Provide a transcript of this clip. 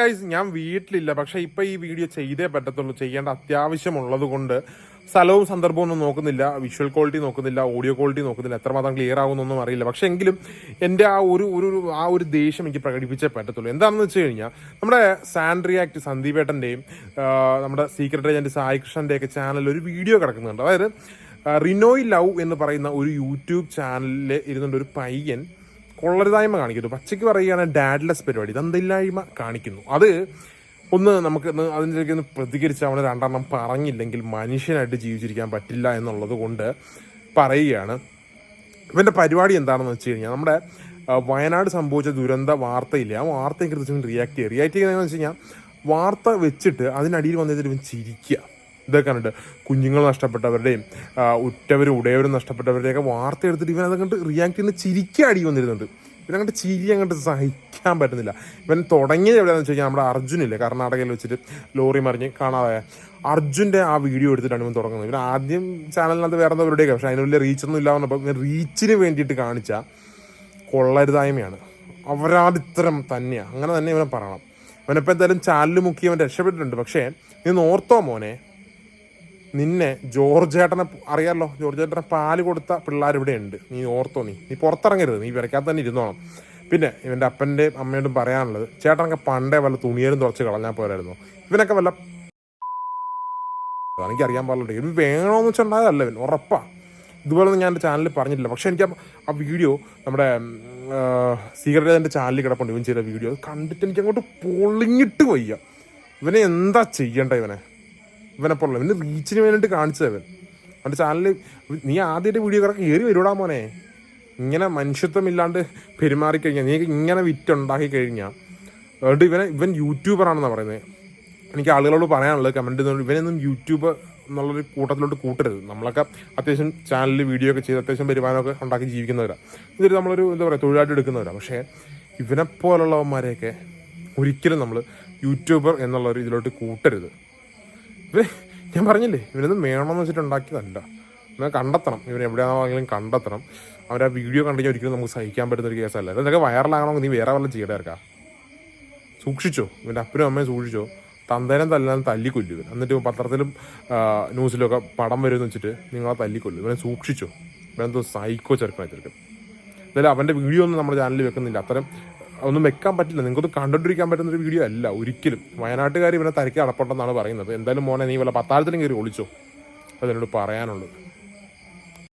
Guys ഞാൻ വീട്ടിലില്ല. പക്ഷെ ഇപ്പൊ ഈ വീഡിയോ ചെയ്തേ പറ്റത്തുള്ളൂ. ചെയ്യേണ്ട അത്യാവശ്യമുള്ളത് കൊണ്ട് സ്ഥലവും സന്ദർഭവും ഒന്നും നോക്കുന്നില്ല. വിഷ്വൽ ക്വാളിറ്റി നോക്കുന്നില്ല. ഓഡിയോ ക്വാളിറ്റി നോക്കുന്നില്ല. എത്രമാത്രം ക്ലിയർ ആകുമെന്നൊന്നും അറിയില്ല. പക്ഷെ എങ്കിലും എന്റെ ആ ഒരു ഒരു ആ ഒരു ദേഷ്യം എനിക്ക് പ്രകടിപ്പിച്ചേ പറ്റത്തുള്ളൂ. എന്താണെന്ന് വെച്ച് കഴിഞ്ഞാൽ നമ്മുടെ സാൻഡ്രി ആക്ട് സന്ദീപേട്ടന്റെയും നമ്മുടെ സീക്രട്ട് ഏജന്റ് സായി കൃഷ്ണന്റെ ഒക്കെ ചാനലിൽ ഒരു വീഡിയോ കിടക്കുന്നുണ്ട്. അതായത് റിനോയ് ലവ് എന്ന് പറയുന്ന ഒരു യൂട്യൂബ് ചാനലിൽ ഇരുന്നുകൊണ്ട് ഒരു പയ്യൻ. കൊള്ളരുതായ്മ കാണിക്കുന്നു. പച്ചയ്ക്ക് പറയുകയാണ് ഡാഡ്ലെസ് പരിപാടി. ദന്തില്ലായ്മ കാണിക്കുന്നു. അത് ഒന്ന് നമുക്ക് അതിന്റെ ഒന്ന് പ്രതികരിച്ച് അവന് രണ്ടെണ്ണം പറഞ്ഞില്ലെങ്കിൽ മനുഷ്യനായിട്ട് ജീവിച്ചിരിക്കാൻ പറ്റില്ല എന്നുള്ളത് കൊണ്ട് പറയുകയാണ്. ഇവന്റെ പരിപാടി എന്താണെന്ന് വെച്ച് കഴിഞ്ഞാൽ നമ്മുടെ വയനാട് സംഭവിച്ച ദുരന്ത വാർത്തയില്ല? ആ വാർത്തയെ കുറിച്ച് റിയാക്ട് ചെയ്യുക. റിയാക്ട് ചെയ്യുന്നതെന്ന് വെച്ച് കഴിഞ്ഞാൽ വാർത്ത വെച്ചിട്ട് അതിനടിയിൽ വന്നിട്ട് ഇവൻ ചിരിക്കുക. ഇതൊക്കെ കണ്ടിട്ട് കുഞ്ഞുങ്ങൾ നഷ്ടപ്പെട്ടവരുടെയും ഉറ്റവരും ഉടയവരും നഷ്ടപ്പെട്ടവരുടെയൊക്കെ വാർത്ത എടുത്തിട്ട് ഇവൻ അത് കണ്ട് റിയാക്ട് ചെയ്യുന്ന ചിരിക്ക അടി വന്നിരുന്നുണ്ട്. ഇവൻ അങ്ങോട്ട് ചിരി അങ്ങോട്ട് സഹിക്കാൻ പറ്റുന്നില്ല. ഇവൻ തുടങ്ങിയത് എവിടെയാണെന്ന് വെച്ച് കഴിഞ്ഞാൽ നമ്മുടെ അർജുനില്ലേ കർണാടകയിൽ വെച്ചിട്ട് ലോറി മറിഞ്ഞ് കാണാതായ. അർജുന്റെ ആ വീഡിയോ എടുത്തിട്ടാണ് ഇവൻ തുടങ്ങുന്നത്. ഇവൻ ആദ്യം ചാനലിനകത്ത് വേറെ എന്താ പരിപാടിയൊക്കെ പക്ഷേ അതിന് വലിയ റീച്ചൊന്നും ഇല്ല ഇവൻ റീച്ചിന് വേണ്ടിയിട്ട് കാണിച്ച കൊള്ളരുതായ്മയാണ്. അവരാതിത്തരം തന്നെയാണ് അങ്ങനെ തന്നെ ഇവനെ പറയണം. ഇവനിപ്പോൾ എന്തായാലും ചാനൽ മുക്കി അവൻ രക്ഷപ്പെട്ടിട്ടുണ്ട്. പക്ഷേ നീ ഓർത്തോ മോനെ? നിന്നെ ജോർജ് ചേട്ടനെ അറിയാമല്ലോ ജോർജ് ചേട്ടനെ പാൽ കൊടുത്ത പിള്ളേർ ഇവിടെ ഉണ്ട് നീ ഓർത്തോ നീ. നീ പുറത്തിറങ്ങരുത്. നീ വിരക്കാത്ത തന്നെ ഇരുന്നോണം. പിന്നെ ഇവന്റെ അപ്പന്റെ അമ്മയോടും പറയാനുള്ളത് ചേട്ടനൊക്കെ പണ്ടേ വല്ല തുണിയേലും തുറച്ച് കളഞ്ഞാൽ പോരായിരുന്നു. ഇവനൊക്കെ വല്ല എനിക്കറിയാൻ പാടില്ല ഇത് വേണമെന്ന് വെച്ചിട്ടുണ്ടായതല്ല ഇവൻ. ഉറപ്പാണ് ഇതുപോലൊന്നും ഞാൻ എന്റെ ചാനലിൽ പറഞ്ഞിട്ടില്ല. പക്ഷേ എനിക്ക് ആ- ആ വീഡിയോ നമ്മുടെ സീക്രട്ട് എന്റെ ചാനലിൽ കിടപ്പുണ്ട്. ഇവൻ ചെയ്ത വീഡിയോ. അത് കണ്ടിട്ട് എനിക്ക് അങ്ങോട്ട് പൊളിഞ്ഞിട്ട് വയ്യ. ഇവനെ എന്താ ചെയ്യണ്ട ഇവനെ? ഇവനെ പോലെ ഇവന് റീച്ചിന് വേണ്ടിയിട്ട് കാണിച്ചത് ഇവൻ. അവന്റെ ചാനലിൽ നീ ആദ്യമായിട്ട് വീഡിയോ കറക്റ്റ് കയറി വരൂടാ മോനെ. ഇങ്ങനെ മനുഷ്യത്വം ഇല്ലാണ്ട് പെരുമാറിക്കഴിഞ്ഞാൽ നീ ഇങ്ങനെ വിറ്റുണ്ടാക്കി കഴിഞ്ഞാൽ അതുകൊണ്ട് ഇവനെ ഇവൻ യൂട്യൂബറാണെന്നാണ് പറയുന്നത് എനിക്ക് ആളുകളോട് പറയാനുള്ളത് കമന്റ് ഇവനൊന്നും യൂട്യൂബ് എന്നുള്ളൊരു കൂട്ടത്തിലോട്ട് കൂട്ടരുത്. നമ്മളൊക്കെ അത്യാവശ്യം ചാനലിൽ വീഡിയോ ഒക്കെ ചെയ്ത് അത്യാവശ്യം വരുമാനമൊക്കെ ഉണ്ടാക്കി ജീവിക്കുന്നവരാണ് ഇതൊരു നമ്മളൊരു എന്താ പറയുക തൊഴിലായിട്ട് എടുക്കുന്നവരാണ് പക്ഷേ ഇവനെപ്പോലുള്ളവന്മാരെയൊക്കെ ഒരിക്കലും നമ്മൾ യൂട്യൂബർ എന്നുള്ള ഒരു ഇതിലോട്ട് കൂട്ടരുത്. ഞാൻ പറഞ്ഞില്ലേ ഇവനൊന്നും വേണമെന്ന് വെച്ചിട്ട് ഉണ്ടാക്കിയതല്ല. ഇവനെ കണ്ടെത്തണം. ഇവൻ എവിടെയാണെങ്കിലും കണ്ടെത്തണം. അവർ ആ വീഡിയോ കണ്ടു കഴിഞ്ഞാൽ ഒരിക്കലും നമുക്ക് സഹിക്കാൻ പറ്റുന്ന ഒരു കേസല്ല ഇതൊക്കെ വൈറലാകണമെങ്കിൽ നീ വേറെ വല്ലതും ചെയ്യട്ടെ സൂക്ഷിച്ചോ. ഇവന്റെ അപ്പനും അമ്മയും സൂക്ഷിച്ചോ. തന്തേനം തല്ലാൻ തല്ലിക്കൊല്ലു ഇവൻ. എന്നിട്ട് പത്രത്തിലും ന്യൂസിലും ഒക്കെ പടം വരുമെന്ന് വെച്ചിട്ട് നിങ്ങളെ തല്ലിക്കൊല്ലു. ഇവനെ സൂക്ഷിച്ചോ. ഇവനെന്തോ സൈക്കോ ചെറുക്കനായി ചെറുക്കൻ. എന്തായാലും അവന്റെ വീഡിയോ ഒന്നും നമ്മുടെ ചാനലിൽ വെക്കുന്നില്ല. അത്തരം ഒന്നും വെക്കാൻ പറ്റില്ല. നിങ്ങൾക്കൊന്നും കണ്ടുകൊണ്ടിരിക്കാൻ പറ്റുന്ന ഒരു വീഡിയോ അല്ല ഒരിക്കലും. വയനാട്ടുകാർ ഇവനെ തരക്കി അടപ്പുണ്ടെന്നാണ് പറയുന്നത്. എന്തായാലും മോനെ നീ വല്ല പത്താഴത്തിലും കയറി ഒളിച്ചോ. അതിനോട് പറയാനുള്ളത്.